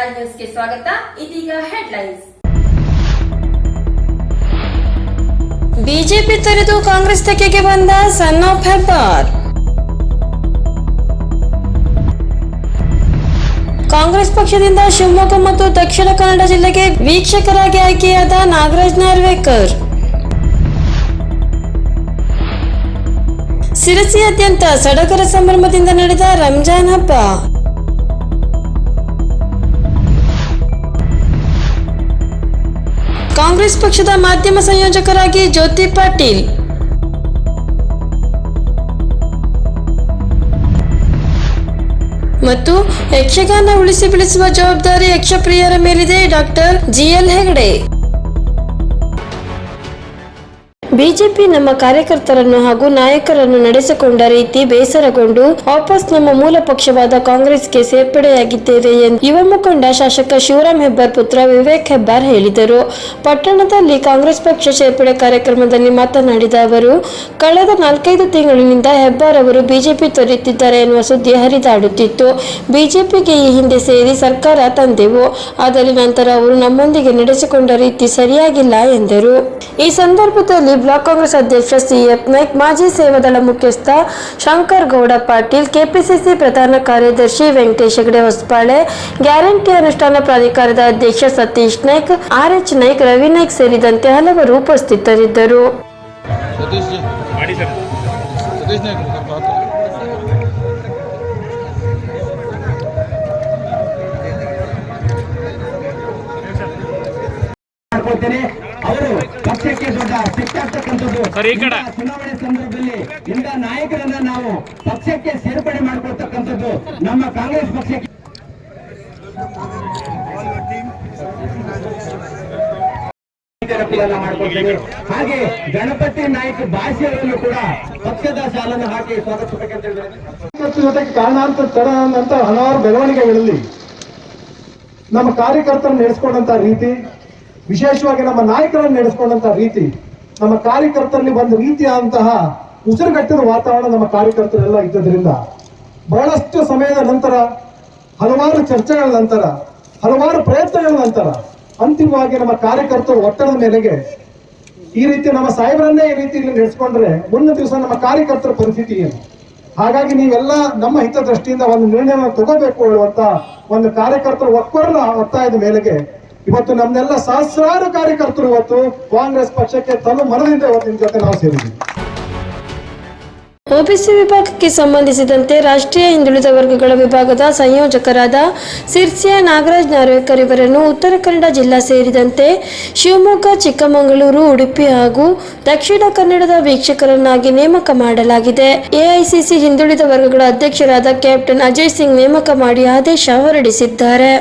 ರಾಜ್ ನ್ಯೂಸ್ಗೆ ಸ್ವಾಗತ. ಇದೀಗ ಹೆಡ್ಲೈನ್ಸ್ ಬಿಜೆಪಿ ತೊರೆದು ಕಾಂಗ್ರೆಸ್ ತೆಕೆಗೆ ಬಂದ ಸನ್ ಆಫ್ ಹೆಬ್ಬಾರ್ ಕಾಂಗ್ರೆಸ್ ಪಕ್ಷದಿಂದ ಶಿವಮೊಗ್ಗ ಮತ್ತು ದಕ್ಷಿಣ ಕನ್ನಡ ಜಿಲ್ಲೆಗೆ ವೀಕ್ಷಕರಾಗಿ ಆಯ್ಕೆಯಾದ ನಾಗರಾಜ್ ನಾರ್ವೇಕರ್. ಸಿರಸಿಯಾದ್ಯಂತ ಸಡಗರ ಸಂಭ್ರಮದಿಂದ ನಡೆದ ರಂಜಾನ್ ಹಬ್ಬ. ಕಾಂಗ್ರೆಸ್ ಪಕ್ಷದ ಮಾಧ್ಯಮ ಸಂಯೋಜಕರಾಗಿ ಜ್ಯೋತಿ ಪಾಟೀಲ್. ಮತ್ತು ಯಕ್ಷಗಾನ ಉಳಿಸಿ ಬೆಳೆಸುವ ಜವಾಬ್ದಾರಿ ಯಕ್ಷಪ್ರಿಯರ ಮೇಲಿದೆ ಡಾಕ್ಟರ್ ಜಿಎಲ್ ಹೆಗಡೆ. ಬಿಜೆಪಿ ನಮ್ಮ ಕಾರ್ಯಕರ್ತರನ್ನು ಹಾಗೂ ನಾಯಕರನ್ನು ನಡೆಸಿಕೊಂಡ ರೀತಿ ಬೇಸರಗೊಂಡು ವಾಪಸ್ ನಮ್ಮ ಮೂಲ ಪಕ್ಷವಾದ ಕಾಂಗ್ರೆಸ್ಗೆ ಸೇರ್ಪಡೆಯಾಗಿದ್ದೇವೆ ಎಂದು ಯುವ ಮುಖಂಡ ಶಾಸಕ ಶಿವರಾಮ್ ಹೆಬ್ಬಾರ್ ಪುತ್ರ ವಿವೇಕ್ ಹೆಬ್ಬಾರ್ ಹೇಳಿದರು. ಪಟ್ಟಣದಲ್ಲಿ ಕಾಂಗ್ರೆಸ್ ಪಕ್ಷ ಸೇರ್ಪಡೆ ಕಾರ್ಯಕ್ರಮದಲ್ಲಿ ಮಾತನಾಡಿದ ಅವರು, ಕಳೆದ ನಾಲ್ಕೈದು ತಿಂಗಳಿನಿಂದ ಹೆಬ್ಬಾರ್ ಅವರು ಬಿಜೆಪಿ ತೊರೆಯುತ್ತಿದ್ದಾರೆ ಎನ್ನುವ ಸುದ್ದಿ ಹರಿದಾಡುತ್ತಿತ್ತು. ಬಿಜೆಪಿಗೆ ಈ ಹಿಂದೆ ಸೇರಿ ಸರ್ಕಾರ ತಂದೆವು, ಆದರೆ ನಂತರ ಅವರು ನಮ್ಮೊಂದಿಗೆ ನಡೆಸಿಕೊಂಡ ರೀತಿ ಸರಿಯಾಗಿಲ್ಲ ಎಂದರು. ಈ ಸಂದರ್ಭದಲ್ಲಿ ಬ್ಲಾಕ್ ಕಾಂಗ್ರೆಸ್ ಅಧ್ಯಕ್ಷ ಸಿಎಫ್ ನಾಯ್ಕ್ ಮಾಜಿ ಸೇವಾದಳ ಮುಖ್ಯಸ್ಥ ಶಂಕರ್ ಗೌಡ ಪಾಟೀಲ್ ಕೆಪಿಸಿಸಿ ಪ್ರಧಾನ ಕಾರ್ಯದರ್ಶಿ ವೆಂಕಟೇಶ್ ಹೆಗಡೆ ಹೊಸಪಾಳೆ ಗ್ಯಾರಂಟಿ ಅನುಷ್ಠಾನ ಪ್ರಾಧಿಕಾರದ ಅಧ್ಯಕ್ಷ ಸತೀಶ್ ನಾಯ್ಕ್ ಆರ್ಎಚ್ ನಾಯ್ಕ್ ರವಿ ನಾಯ್ಕ್ ಸೇರಿದಂತೆ ಹಲವರು ಉಪಸ್ಥಿತರಿದ್ದರು. ಮಾಡ್ಕೊಳ್ತೇನೆ ಸಿಕ್ಕಾಗ್ತಕ್ಕಂಥದ್ದು ಚುನಾವಣೆ ಸಂದರ್ಭದಲ್ಲಿ ಇಂಥ ನಾಯಕರನ್ನ ನಾವು ಪಕ್ಷಕ್ಕೆ ಸೇರ್ಪಡೆ ಮಾಡಿಕೊಳ್ತಕ್ಕಂಥದ್ದು ನಮ್ಮ ಕಾಂಗ್ರೆಸ್ ಪಕ್ಷಕ್ಕೆ. ಹಾಗೆ ಗಣಪತಿ ನಾಯಕ ಭಾಷೆಗಳನ್ನು ಕೂಡ ಪಕ್ಷದ ಶಾಲನ್ನು ಹಾಕಿ ಸ್ವಾಗತಿಸಬೇಕಂತ ಹೇಳಿದ್ರೆ ಜೊತೆಗೆ ಕಾರಣಾಂತರ ತರಂತ ಹಲವಾರು ಬೆಳವಣಿಗೆಗಳಲ್ಲಿ ನಮ್ಮ ಕಾರ್ಯಕರ್ತರನ್ನು ನಡೆಸ್ಕೊಂಡಂತ ರೀತಿ ವಿಶೇಷವಾಗಿ ನಮ್ಮ ನಾಯಕರನ್ನು ನಡೆಸ್ಕೊಂಡಂತ ರೀತಿ ನಮ್ಮ ಕಾರ್ಯಕರ್ತರಲ್ಲಿ ಬಂದ ರೀತಿಯಾದಂತಹ ಉಸಿರುಗಟ್ಟಿದ ವಾತಾವರಣ ನಮ್ಮ ಕಾರ್ಯಕರ್ತರೆಲ್ಲ ಇದ್ದದ್ರಿಂದ ಬಹಳಷ್ಟು ಸಮಯದ ನಂತರ, ಹಲವಾರು ಚರ್ಚೆಗಳ ನಂತರ, ಹಲವಾರು ಪ್ರಯತ್ನಗಳ ನಂತರ ಅಂತಿಮವಾಗಿ ನಮ್ಮ ಕಾರ್ಯಕರ್ತರು ಒತ್ತಡದ ಮೇಲೆಗೆ ಈ ರೀತಿ ನಮ್ಮ ಸಾಹೇಬರನ್ನೇ ಈ ರೀತಿ ಇಲ್ಲಿ ನಡೆಸ್ಕೊಂಡ್ರೆ ಮುಂದಿನ ದಿವಸ ನಮ್ಮ ಕಾರ್ಯಕರ್ತರ ಪರಿಸ್ಥಿತಿ ಏನು? ಹಾಗಾಗಿ ನೀವೆಲ್ಲ ನಮ್ಮ ಹಿತದೃಷ್ಟಿಯಿಂದ ಒಂದು ನಿರ್ಣಯವನ್ನು ತಗೋಬೇಕು ಹೇಳುವಂತ ಒಂದು ಕಾರ್ಯಕರ್ತರ ಒಕ್ಕೊರಲ ಒತ್ತಾಯದ ಮೇಲೆಗೆ ಇವತ್ತು ನಮ್ದೆಲ್ಲ ಸಹಸ್ರಾರು ಕಾರ್ಯಕರ್ತರು ಇವತ್ತು ಕಾಂಗ್ರೆಸ್ ಪಕ್ಷಕ್ಕೆ ತಲು ಮನದಿಂದ ಇವತ್ತಿನ ಜೊತೆ ನಾವು ಸೇರಿದ್ದೀವಿ ಒಬಿಸಿ ವಿಭಾಗಕ್ಕೆ ಸಂಬಂಧಿಸಿದಂತೆ ರಾಷ್ಟ್ರೀಯ ಹಿಂದುಳಿದ ವರ್ಗಗಳ ವಿಭಾಗದ ಸಂಯೋಜಕರಾದ ಸಿರ್ಸಿಯ ನಾಗರಾಜ್ ನಾರ್ವೇಕರ್ ಇವರನ್ನು ಉತ್ತರ ಕನ್ನಡ ಜಿಲ್ಲಾ ಸೇರಿದಂತೆ ಶಿವಮೊಗ್ಗ, ಚಿಕ್ಕಮಗಳೂರು, ಉಡುಪಿ ಹಾಗೂ ದಕ್ಷಿಣ ಕನ್ನಡದ ವೀಕ್ಷಕರನ್ನಾಗಿ ನೇಮಕ ಮಾಡಲಾಗಿದೆ. ಎಐಸಿಸಿ ಹಿಂದುಳಿದ ವರ್ಗಗಳ ಅಧ್ಯಕ್ಷರಾದ ಕ್ಯಾಪ್ಟನ್ ಅಜಯ್ ಸಿಂಗ್ ನೇಮಕ ಮಾಡಿ ಆದೇಶ ಹೊರಡಿಸಿದ್ದಾರೆ.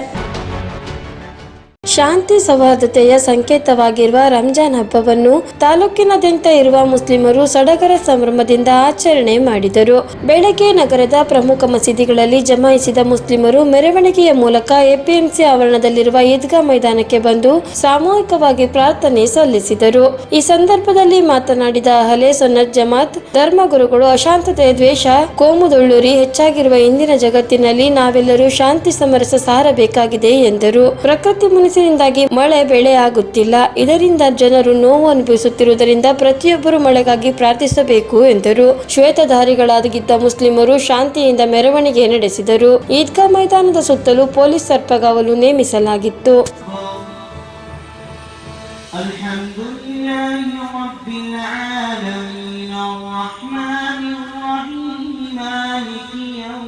ಶಾಂತಿ ಸೌಹಾರ್ದತೆಯ ಸಂಕೇತವಾಗಿರುವ ರಂಜಾನ್ ಹಬ್ಬವನ್ನು ತಾಲೂಕಿನಾದ್ಯಂತ ಇರುವ ಮುಸ್ಲಿಮರು ಸಡಗರ ಸಂಭ್ರಮದಿಂದ ಆಚರಣೆ ಮಾಡಿದರು. ಬೆಳಗ್ಗೆ ನಗರದ ಪ್ರಮುಖ ಮಸೀದಿಗಳಲ್ಲಿ ಜಮಾಯಿಸಿದ ಮುಸ್ಲಿಮರು ಮೆರವಣಿಗೆಯ ಮೂಲಕ ಎಪಿಎಂಸಿ ಆವರಣದಲ್ಲಿರುವ ಈದ್ಗಾ ಮೈದಾನಕ್ಕೆ ಬಂದು ಸಾಮೂಹಿಕವಾಗಿ ಪ್ರಾರ್ಥನೆ ಸಲ್ಲಿಸಿದರು. ಈ ಸಂದರ್ಭದಲ್ಲಿ ಮಾತನಾಡಿದ ಅಹಲೆ ಸೊನ್ನತ್ ಜಮಾತ್, ಧರ್ಮಗುರುಗಳು ಅಶಾಂತತೆ ದ್ವೇಷ ಕೋಮುದೊಳ್ಳೂರಿ ಹೆಚ್ಚಾಗಿರುವ ಇಂದಿನ ಜಗತ್ತಿನಲ್ಲಿ ನಾವೆಲ್ಲರೂ ಶಾಂತಿ ಸಮರಸ ಸಾರಬೇಕಾಗಿದೆ ಎಂದರು. ಪ್ರಕೃತಿ ಮುನಿಸಿನಿಂದಾಗಿ ಮಳೆ ಬೆಳೆ ಆಗುತ್ತಿಲ್ಲ ಇದರಿಂದ ಜನರು ನೋವು ಅನುಭವಿಸುತ್ತಿರುವುದರಿಂದ ಪ್ರತಿಯೊಬ್ಬರು ಮಳೆಗಾಗಿ ಪ್ರಾರ್ಥಿಸಬೇಕು ಎಂದರು ಶ್ವೇತಧಾರಿಗಳಾಗಿದ್ದ ಮುಸ್ಲಿಮರು ಶಾಂತಿಯಿಂದ ಮೆರವಣಿಗೆ ನಡೆಸಿದರು ಈದ್ಗಾ ಮೈದಾನದ ಸುತ್ತಲೂ ಪೊಲೀಸ್ ಸರ್ಪಗಾವಲು ನೇಮಿಸಲಾಗಿತ್ತು الحمد لله رب العالمين الرحمن الرحيم مالك يوم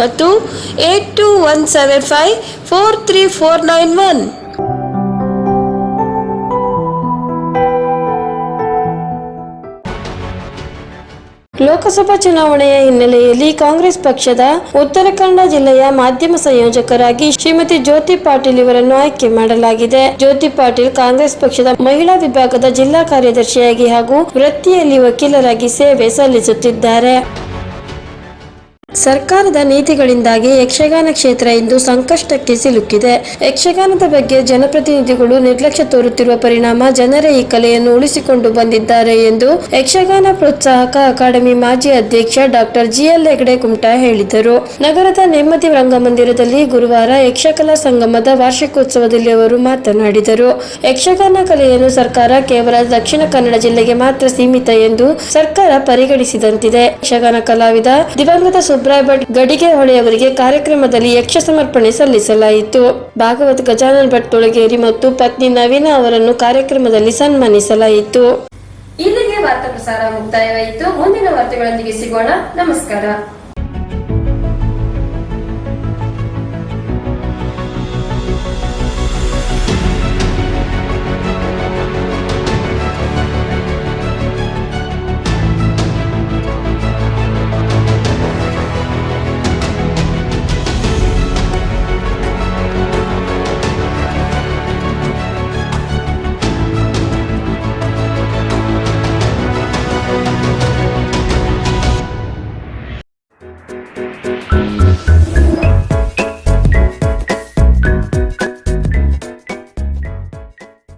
ಮತ್ತು eight two one seven five four three four nine one Lok Sabha ಚುನಾವಣೆಯ ಹಿನ್ನೆಲೆಯಲ್ಲಿ ಕಾಂಗ್ರೆಸ್ ಪಕ್ಷದ ಉತ್ತರ ಕನ್ನಡ ಜಿಲ್ಲೆಯ ಮಾಧ್ಯಮ ಸಂಯೋಜಕರಾಗಿ ಶ್ರೀಮತಿ ಜ್ಯೋತಿ ಪಾಟೀಲ್ ಇವರನ್ನು ಆಯ್ಕೆ ಮಾಡಲಾಗಿದೆ. ಜ್ಯೋತಿ ಪಾಟೀಲ್ ಕಾಂಗ್ರೆಸ್ ಪಕ್ಷದ ಮಹಿಳಾ ವಿಭಾಗದ ಜಿಲ್ಲಾ ಕಾರ್ಯದರ್ಶಿಯಾಗಿ ಹಾಗೂ ವೃತ್ತಿಯಲ್ಲಿ ವಕೀಲರಾಗಿ ಸೇವೆ ಸಲ್ಲಿಸುತ್ತಿದ್ದಾರೆ. ಸರ್ಕಾರದ ನೀತಿಗಳಿಂದಾಗಿ ಯಕ್ಷಗಾನ ಕ್ಷೇತ್ರ ಇಂದು ಸಂಕಷ್ಟಕ್ಕೆ ಸಿಲುಕಿದೆ. ಯಕ್ಷಗಾನದ ಬಗ್ಗೆ ಜನಪ್ರತಿನಿಧಿಗಳು ನಿರ್ಲಕ್ಷ್ಯ ತೋರುತ್ತಿರುವ ಪರಿಣಾಮ ಜನರೇ ಈ ಕಲೆಯನ್ನು ಉಳಿಸಿಕೊಂಡು ಬಂದಿದ್ದಾರೆ ಎಂದು ಯಕ್ಷಗಾನ ಪ್ರೋತ್ಸಾಹಕ ಅಕಾಡೆಮಿ ಮಾಜಿ ಅಧ್ಯಕ್ಷ ಡಾಕ್ಟರ್ ಜಿಎಲ್ ಹೆಗಡೆ ಕುಮಟಾ ಹೇಳಿದರು. ನಗರದ ನೆಮ್ಮದಿ ರಂಗಮಂದಿರದಲ್ಲಿ ಗುರುವಾರ ಯಕ್ಷಕಲಾ ಸಂಗಮದ ವಾರ್ಷಿಕೋತ್ಸವದಲ್ಲಿ ಅವರು ಮಾತನಾಡಿದರು. ಯಕ್ಷಗಾನ ಕಲೆಯನ್ನು ಸರ್ಕಾರ ಕೇವಲ ದಕ್ಷಿಣ ಕನ್ನಡ ಜಿಲ್ಲೆಗೆ ಮಾತ್ರ ಸೀಮಿತ ಎಂದು ಸರ್ಕಾರ ಪರಿಗಣಿಸಿದಂತಿದೆ. ಯಕ್ಷಗಾನ ಕಲಾವಿದ ದಿವಂಗತ ಸುಬ್ರಾಯ್ ಭಟ್ ಗಡಿಗೆ ಹೊಳೆಯವರಿಗೆ ಕಾರ್ಯಕ್ರಮದಲ್ಲಿ ಯಕ್ಷ ಸಮರ್ಪಣೆ ಸಲ್ಲಿಸಲಾಯಿತು. ಭಾಗವತ್ ಗಜಾನನ್ ಭಟ್ ತೊಳಗೇರಿ ಮತ್ತು ಪತ್ನಿ ನವೀನಾ ಅವರನ್ನು ಕಾರ್ಯಕ್ರಮದಲ್ಲಿ ಸನ್ಮಾನಿಸಲಾಯಿತು. ಇಲ್ಲಿಗೆ ವಾರ್ತಾ ಪ್ರಸಾರ ಮುಕ್ತಾಯವಾಯಿತು. ಮುಂದಿನ ವಾರ್ತೆಗಳೊಂದಿಗೆ ಸಿಗೋಣ. ನಮಸ್ಕಾರ.